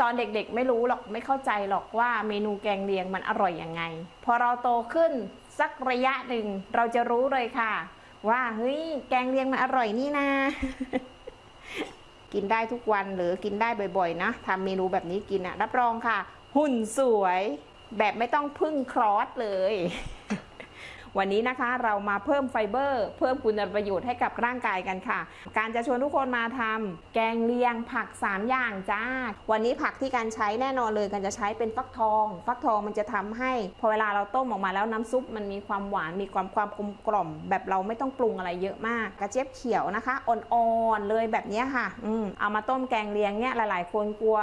ตอนเด็กๆ ไม่รู้หรอกไม่เข้าใจหรอกว่าเมนูแกงเลียงมันอร่อยยังไง พอเราโตขึ้นสักระยะหนึ่งเราจะรู้เลยค่ะ ว่าเฮ้ยแกงเลียงมันอร่อยนี่นะ กินได้ทุกวันหรือกินได้บ่อยๆ นะทำเมนูแบบนี้กินอะรับรองค่ะ หุ่นสวย แบบไม่ต้องพึ่งครอสเลย วันนี้นะคะเรามาเพิ่มไฟเบอร์ เพิ่มคุณประโยชน์ให้กับร่างกายกันค่ะ การจะชวนทุกคนมาทำแกงเลียงผัก 3 อย่างจ้า วันนี้ผักที่การใช้แน่นอนเลยการจะใช้เป็นฟักทอง ฟักทองมันจะทำให้พอเวลาเราต้มออกมาแล้วน้ำซุปมันมีความหวานมีความความกลมกล่อม แบบเราไม่ต้องปรุงอะไรเยอะมาก กระเจี๊ยบเขียวนะคะอ่อนๆเลยแบบนี้ค่ะ อืมเอามาต้มแกงเลียงเนี่ยหลาย ๆ คนกลัว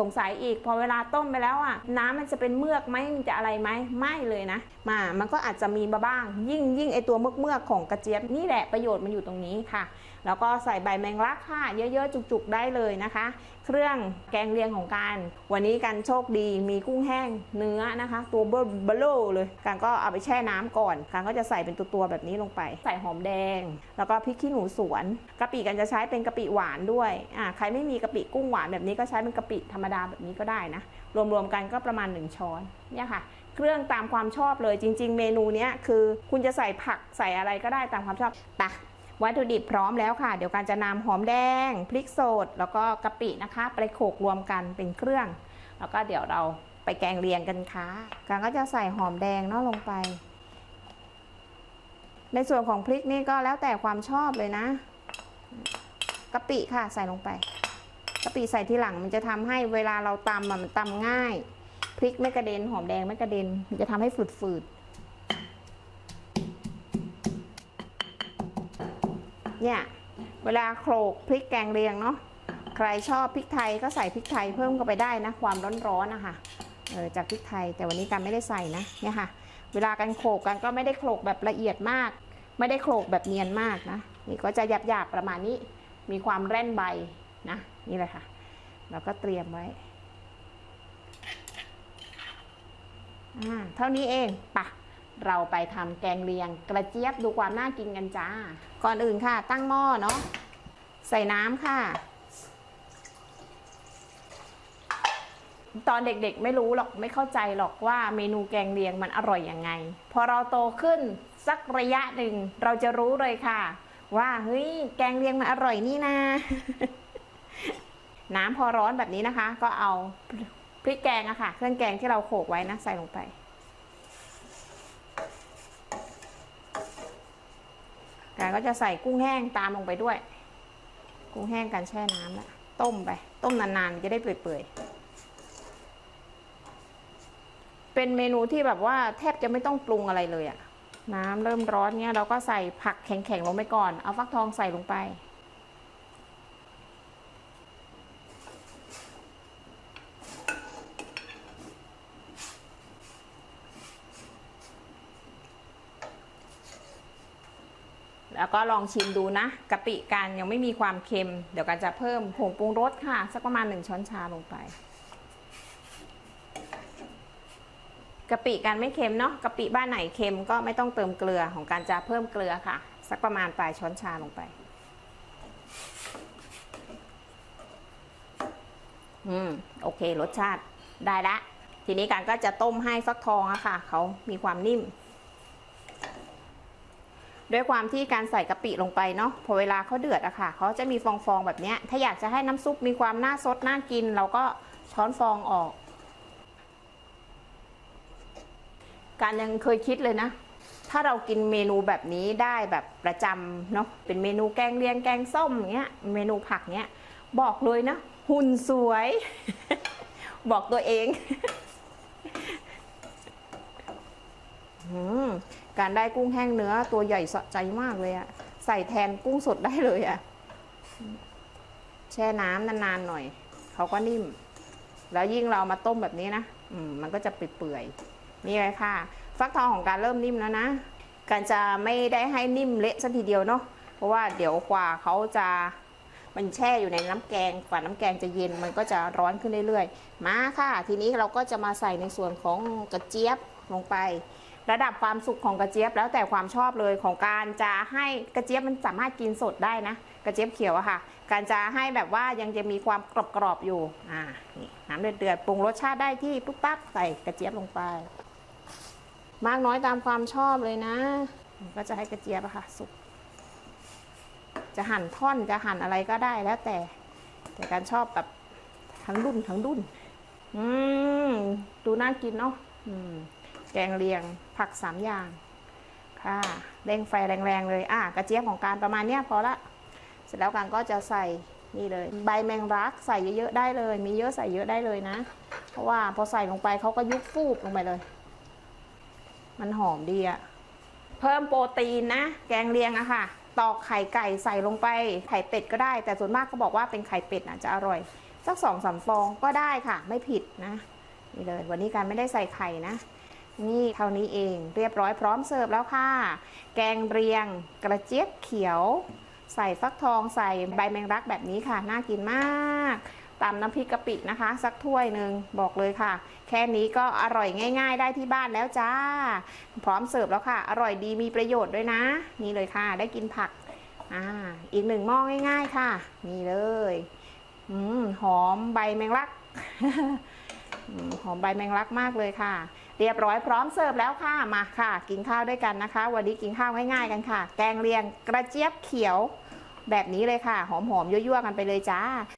สงสัยอีก พอเวลาต้มไปแล้วอะน้ำมันจะเป็นเมือกไหมมันจะอะไรไหมไม่เลยนะ มา มันก็อาจจะมีมาบ้าง ยิ่งยิ่งไอตัวเมือกเมือกของกระเจี๊ยบนี่แหละประโยชน์มันอยู่ตรงนี้ค่ะ แล้วก็ใส่ใบแมงลักค่ะ เยอะๆ จุกๆได้เลยนะคะ เครื่องแกงเลียงของการ วันนี้กันโชคดีมีกุ้งแห้งเนื้อนะคะ ตัวเบลเบลโลเลยการก็เอาไปแช่น้ำก่อนการก็จะใส่เป็นตัวๆแบบนี้ลงไป ใส่หอมแดง แล้วก็พริกขี้หนูสวนกะปิกันจะใช้เป็นกะปิหวานด้วยอ่าใครไม่มีกะปิกุ้งหวานแบบนี้ก็ใช้เป็นกะปิธรรมดาแบบนี้ก็ได้นะรวมๆกันก็ประมาณ 1 ช้อนเนี่ยค่ะเครื่องตามความชอบเลยจริง ๆ เมนูนี้คือคุณจะใส่ผักใส่อะไรก็ได้ตามความชอบไปะ วัตถุดิบพร้อมแล้วค่ะ เดี๋ยวการจะนำหอมแดง พริกสด แล้วก็กะปินะคะ ไปโขลกรวมกันเป็นเครื่อง แล้วก็เดี๋ยวเราไปแกงเรียงกันค่ะการก็จะใส่หอมแดงเนาะลงไป ในส่วนของพริกนี่ก็แล้วแต่ความชอบเลยนะกะปิค่ะใส่ลงไปกะปิใส่ทีหลังมันจะทำให้เวลาเราตำมันตำง่าย พริกไม่กระเด็นหอมแดงไม่กระเด็นมันจะทำให้ฝืดๆ เนี่ยเวลาโขลกพริกแกงเรียงเนาะใครชอบพริกไทยก็ใส่พริกไทยเพิ่มเข้าไปได้นะความร้อนๆนะคะเออจากพริกไทยแต่วันนี้กันไม่ได้ใส่นะเนี่ยค่ะเวลากันโขลกกันก็ไม่ได้โขลกแบบละเอียดมาก ไม่ได้โขลกแบบเนียนมากนะนี่ก็จะหยาบๆประมาณนี้มีความแร่นใบนะนี่เลยค่ะเราก็เตรียมไว้อ่าเท่านี้เองปะ เราไปทำแกงเลียงกระเจี๊ยบดูความน่ากินกันจ้า ก่อนอื่นค่ะ ตั้งหม้อเนาะใส่น้ำค่ะ ตอนเด็กๆไม่รู้หรอกไม่เข้าใจหรอกว่าเมนูแกงเลียงมันอร่อยยังไง พอเราโตขึ้นสักระยะหนึ่งเราจะรู้เลยค่ะ ว่าเฮ้ยแกงเลียงมันอร่อยนี่นะ น้ำพอร้อนแบบนี้นะคะ ก็เอาพริกแกงอะค่ะ เครื่องแกงที่เราโขลกไว้นะใส่ลงไปากก็จะใส่กุ้งแห้งตามลงไปด้วย กุ้งแห้งกันแช่น้ำแล้วต้มไป ต้มนานๆจะได้เปื่อยๆ เป็นเมนูที่แบบว่าแทบจะไม่ต้องปรุงอะไรเลยอะน้ำเริ่มร้อนเนี้ยเราก็ใส่ผักแข็งๆลงไปก่อน เอาฟักทองใส่ลงไป แล้วก็ลองชิมดูนะกะปิกันยังไม่มีความเค็ม เดี๋ยวกันจะเพิ่มผงปรุงรสค่ะ สักประมาณ 1 ช้อนชาลงไปกะปิกันไม่เค็มเนาะกะปิบ้านไหนเค็มก็ไม่ต้องเติมเกลือของการจะเพิ่มเกลือค่ะ สักประมาณปลายช้อนชาลงไป อืมโอเค รสชาติได้ละ ทีนี้การก็จะต้มให้ฟักทองอะค่ะเขามีความนิ่ม ด้วยความที่การใส่กะปิลงไปเนาะพอเวลาเขาเดือดอะค่ะเขาจะมีฟองๆแบบเนี้ยถ้าอยากจะให้น้ำซุปมีความน่าซดน่ากิน เราก็ช้อนฟองออก การยังเคยคิดเลยนะ ถ้าเรากินเมนูแบบนี้ได้แบบประจำเนาะเป็นเมนูแกงเลียงแกงส้มอย่างเงี้ยเมนูผักเนี้ยบอกเลยนะ หุ่นสวย บอกตัวเองอืม การได้กุ้งแห้งเนื้อตัวใหญ่สะใจมากเลยอะใส่แทนกุ้งสดได้เลยอะแช่น้ำนานๆหน่อย เขาก็นิ่ม แล้วยิ่งเรามาต้มแบบนี้นะอืมมันก็จะเปื่อยๆนี่เลยค่ะ ฟักทองของการเริ่มนิ่มแล้วนะ การจะไม่ได้ให้นิ่มเละสัทีเดียวเนาะเพราะว่าเดี๋ยวกว่าเขาจะมันแช่อยู่ในน้ำแกงกว่าน้ำแกงจะเย็นมันก็จะร้อนขึ้นเรื่อยๆ มาค่ะ ทีนี้เราก็จะมาใส่ในส่วนของกระเจี๊ยบลงไป ระดับความสุกของกระเจี๊ยบแล้วแต่ความชอบเลยของการจะให้กระเจี๊ยบมันสามารถกินสดได้นะ กระเจี๊ยบเขียวอะค่ะ การจะให้แบบว่ายังจะมีความกรอบๆอยู่อ่านี่น้ำเดือดๆปรุงรสชาติได้ที่ปุ๊บปั๊บใส่กระเจี๊ยบลงไป มากน้อยตามความชอบเลยนะ ก็จะให้กระเจี๊ยบอะค่ะ สุกจะหั่นท่อนจะหั่นอะไรก็ได้แล้วแต่ แต่การชอบแบบทั้งรุ่นทั้งรุ่น อืมดูน่ากินเนาะอืม แกงเลียงผักสามอย่างค่ะเร่งไฟแรงๆเลยอะกระเจี๊ยบของการประมาณเนี้ยพอละ เสร็จแล้วการก็จะใส่นี่เลย ใบแมงรักใส่เยอะๆได้เลย มีเยอะใส่เยอะได้เลยนะ เพราะว่าพอใส่ลงไปเขาก็ยุบฟูบลงไปเลย มันหอมดีอะเพิ่มโปรตีนนะ แกงเลียงอะค่ะ ตอกไข่ไก่ใส่ลงไปไข่เป็ดก็ได้ แต่ส่วนมากเขาบอกว่าเป็นไข่เป็ดนะจะอร่อย สักสองสามฟองก็ได้ค่ะ ไม่ผิดนะนี่เลยวันนี้การไม่ได้ใส่ไข่นะ นี่เท่านี้เองเรียบร้อยพร้อมเสิร์ฟแล้วค่ะ แกงเรียงกระเจี๊ยบเขียว ใส่ฟักทองใส่ใบแมงรักแบบนี้ค่ะ น่ากินมากตำน้ำพริกกะปินะคะ สักถ้วยหนึ่งบอกเลยค่ะ แค่นี้ก็อร่อยง่าย ๆ ได้ที่บ้านแล้วจ้า พร้อมเสิร์ฟแล้วค่ะ อร่อยดีมีประโยชน์ด้วยนะ นี่เลยค่ะ ได้กินผักอ่าอีกหนึ่งหม้อง่าย ๆ ค่ะ นี่เลยอืมหอมใบแมงลักหอมใบแมงลักมากเลยค่ะ เรียบร้อยพร้อมเสิร์ฟแล้วค่ะมาค่ะ กินข้าวด้วยกันนะคะ วันนี้กินข้าวง่ายๆกันค่ะ แกงเลียงกระเจี๊ยบเขียวแบบนี้เลยค่ะ หอมๆยั่วๆกันไปเลยจ้า